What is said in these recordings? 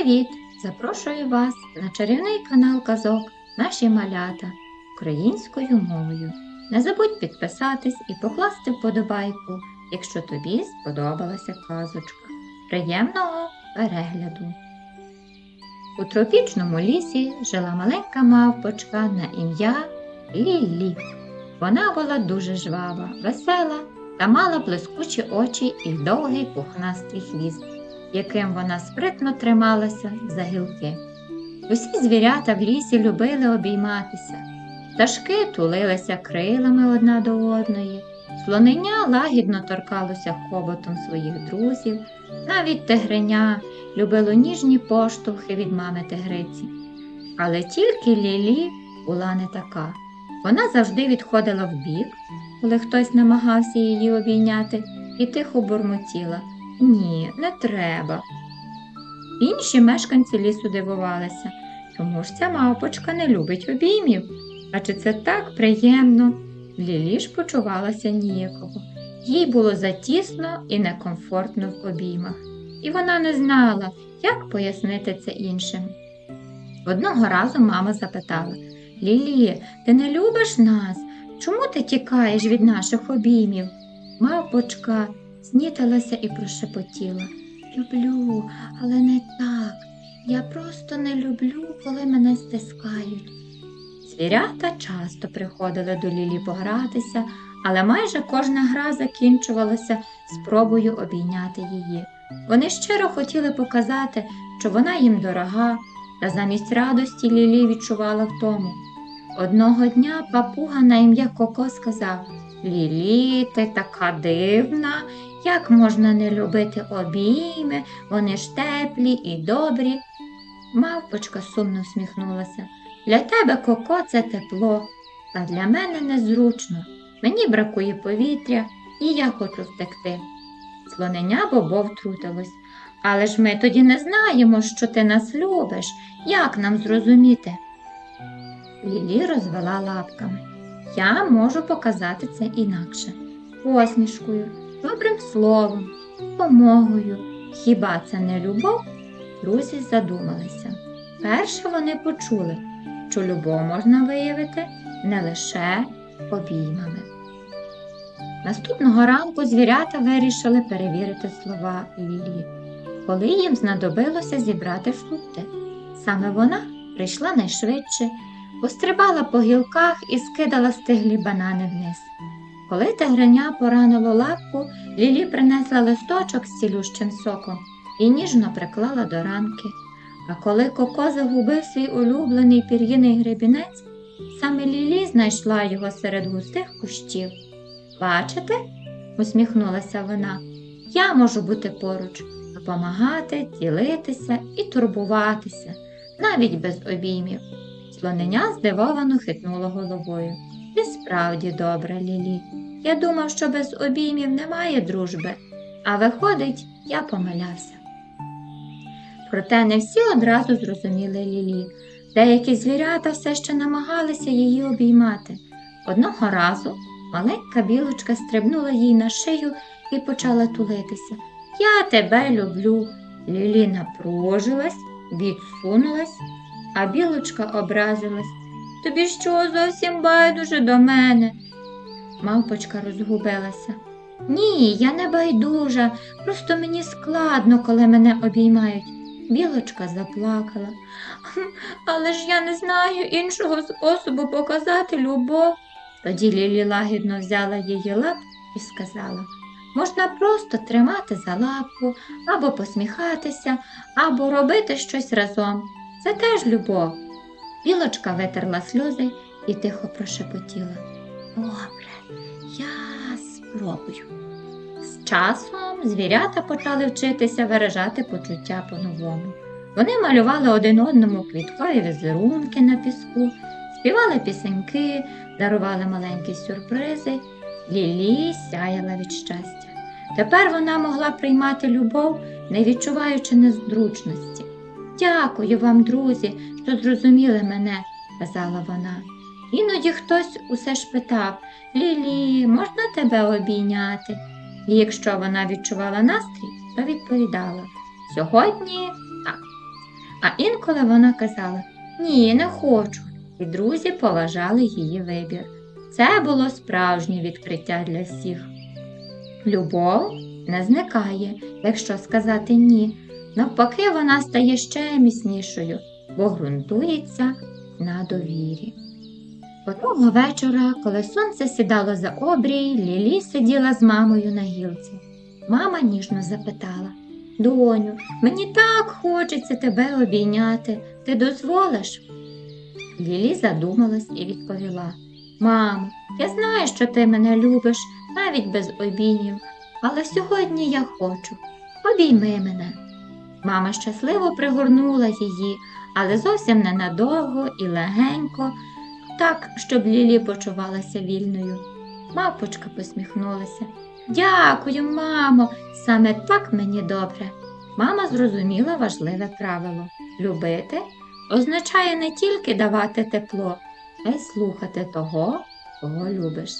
Привіт! Запрошую вас на чарівний канал казок Наші малята українською мовою. Не забудь підписатись і покласти вподобайку, якщо тобі сподобалася казочка. Приємного перегляду! У тропічному лісі жила маленька мавпочка на ім'я Лілі. Вона була дуже жвава, весела та мала блискучі очі і довгий пухнастий хвіст яким вона спритно трималася за гілки. Усі звірята в лісі любили обійматися. Пташки тулилися крилами одна до одної, слонення лагідно торкалося хоботом своїх друзів, навіть тигриня любило ніжні поштовхи від мами тигриці. Але тільки Лілі була не така. Вона завжди відходила вбік, коли хтось намагався її обійняти, і тихо бурмотіла. Ні, не треба. Інші мешканці лісу дивувалися, чому ж ця мавпочка не любить обіймів? А чи це так приємно? Лілі ж почувалася ніяково. Їй було затісно і некомфортно в обіймах, і вона не знала, як пояснити це іншим. Одного разу мама запитала Лілі, ти не любиш нас? Чому ти тікаєш від наших обіймів? Мавпочка знітилася і прошепотіла. Люблю, але не так. Я просто не люблю, коли мене стискають. Звірята часто приходили до Лілі погратися, але майже кожна гра закінчувалася спробою обійняти її. Вони щиро хотіли показати, що вона їм дорога, та замість радості Лілі відчувала втому. Одного дня папуга на ім'я Коко сказав Лілі, ти така дивна, як можна не любити обійми, вони ж теплі і добрі. Мавпочка сумно всміхнулася. Для тебе коко це тепло, а для мене незручно. Мені бракує повітря, і я хочу втекти. Слоненя Бобо втрутилось. Але ж ми тоді не знаємо, що ти нас любиш. Як нам зрозуміти? Лілі розвела лапками. Я можу показати це інакше. Посмішкою, добрим словом, допомогою. Хіба це не любов? Друзі задумалися. Перше вони почули, що любов можна виявити не лише обіймами. Наступного ранку звірята вирішили перевірити слова Лілі, коли їм знадобилося зібрати фрукти. Саме вона прийшла найшвидше, пострибала по гілках і скидала стиглі банани вниз. Коли тигреня поранило лапку, Лілі принесла листочок з цілющим соком і ніжно приклала до ранки. А коли Коко загубив свій улюблений пір'їний гребінець, саме Лілі знайшла його серед густих кущів. Бачите? усміхнулася вона. Я можу бути поруч, допомагати, ділитися і турбуватися, навіть без обіймів. Слоненя здивовано хитнуло головою. Ти справді добра, Лілі. Я думав, що без обіймів немає дружби, а виходить, я помилявся. Проте не всі одразу зрозуміли Лілі. Деякі звірята все ще намагалися її обіймати. Одного разу маленька білочка стрибнула їй на шию і почала тулитися. Я тебе люблю. Лілі напружилась, відсунулась, а білочка образилась. Тобі що зовсім байдуже до мене? Мавпочка розгубилася. Ні, я не байдужа, просто мені складно, коли мене обіймають. Білочка заплакала. Але ж я не знаю іншого способу показати любов. Тоді Лілі лагідно взяла її лап і сказала можна просто тримати за лапку, або посміхатися, або робити щось разом. Це теж любов. Білочка витерла сльози і тихо прошепотіла. Добре, я спробую. З часом звірята почали вчитися виражати почуття по-новому. Вони малювали один одному квіткові візерунки на піску, співали пісеньки, дарували маленькі сюрпризи. Лілі сяяла від щастя. Тепер вона могла приймати любов, не відчуваючи незручності. Дякую вам, друзі, що зрозуміли мене, казала вона. Іноді хтось усе ж питав Лілі, можна тебе обійняти? І якщо вона відчувала настрій, то відповідала Сьогодні так. А інколи вона казала Ні, не хочу. І друзі поважали її вибір. Це було справжнє відкриття для всіх. Любов не зникає, якщо сказати ні. Навпаки, вона стає ще міцнішою, бо ґрунтується на довірі. Одного вечора, коли сонце сідало за обрій, Лілі сиділа з мамою на гілці. Мама ніжно запитала Доню, мені так хочеться тебе обійняти. Ти дозволиш? Лілі задумалась і відповіла Мамо, я знаю, що ти мене любиш навіть без обіймів, але сьогодні я хочу. Обійми мене. Мама щасливо пригорнула її, але зовсім ненадовго і легенько, так, щоб Лілі почувалася вільною. Мапочка посміхнулася. Дякую, мамо, саме так мені добре. Мама зрозуміла важливе правило любити означає не тільки давати тепло, а й слухати того, кого любиш.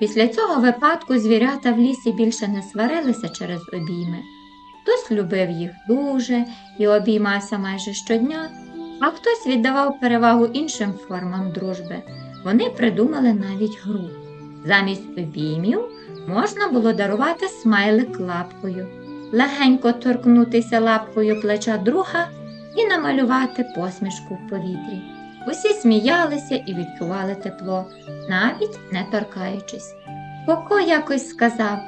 Після цього випадку звірята в лісі більше не сварилися через обійми. Хтось любив їх дуже і обіймався майже щодня, а хтось віддавав перевагу іншим формам дружби. Вони придумали навіть гру. Замість обіймів можна було дарувати смайлик лапкою, легенько торкнутися лапкою плеча друга і намалювати посмішку в повітрі. Усі сміялися і відчували тепло, навіть не торкаючись. Коко якось сказав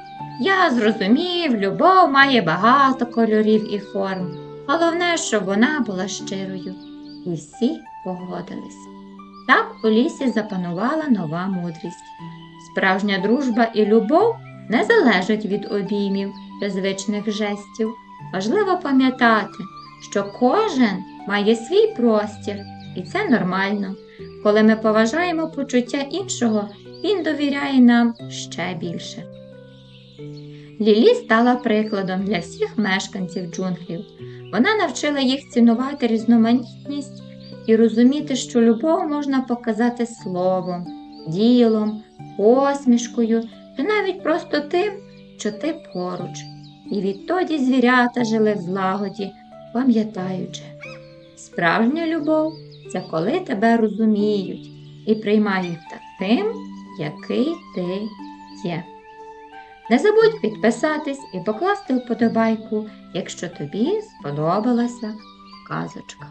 Я зрозумів, любов має багато кольорів і форм. Головне, щоб вона була щирою. І всі погодились. Так у лісі запанувала нова мудрість. Справжня дружба і любов не залежать від обіймів та звичних жестів. Важливо пам'ятати, що кожен має свій простір, і це нормально. Коли ми поважаємо почуття іншого, він довіряє нам ще більше. Лілі стала прикладом для всіх мешканців джунглів. Вона навчила їх цінувати різноманітність і розуміти, що любов можна показати словом, ділом, посмішкою чи навіть просто тим, що ти поруч. І відтоді звірята жили в злагоді, пам'ятаючи, справжня любов це коли тебе розуміють і приймають таким, який ти є. Не забудь підписатись і покласти вподобайку, якщо тобі сподобалася казочка.